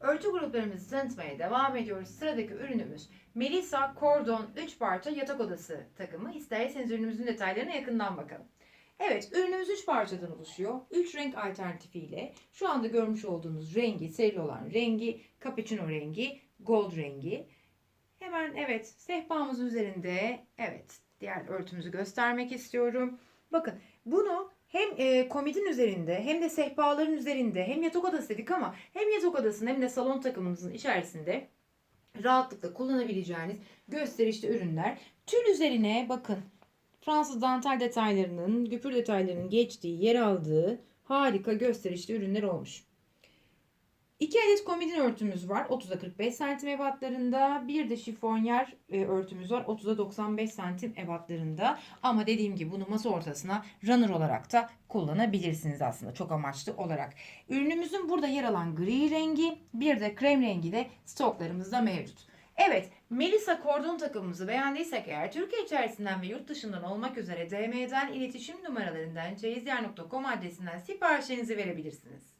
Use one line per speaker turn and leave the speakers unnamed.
Örtü gruplarımızı tanıtmaya devam ediyoruz. Sıradaki ürünümüz Melisa Cordon 3 parça yatak odası takımı. İsterseniz ürünümüzün detaylarına yakından bakalım. Evet, ürünümüz 3 parçadan oluşuyor. 3 renk alternatifiyle şu anda görmüş olduğunuz rengi, serili olan rengi, cappuccino rengi, gold rengi. Hemen evet, sehpamızın üzerinde evet, diğer örtümüzü göstermek istiyorum. Bakın bunu hem e, komodin üzerinde hem de sehpaların üzerinde hem yatak odası dedik ama hem yatak odasının hem de salon takımınızın içerisinde rahatlıkla kullanabileceğiniz gösterişli ürünler. Tül üzerine bakın Fransız dantel detaylarının, güpür detaylarının geçtiği, yer aldığı harika gösterişli ürünler olmuş. 2 adet komodin örtümüz var 30'a 45 santim ebatlarında. Bir de şifonyer e, örtümüz var 30'a 95 santim ebatlarında. Ama dediğim gibi bunu masa ortasına runner olarak da kullanabilirsiniz aslında çok amaçlı olarak. Ürünümüzün burada yer alan gri rengi bir de krem rengi de stoklarımızda mevcut. Evet, Melisa kordon takımımızı beğendiysek eğer Türkiye içerisinden ve yurt dışından olmak üzere DM'den iletişim numaralarından çeyizyer.com adresinden siparişlerinizi verebilirsiniz.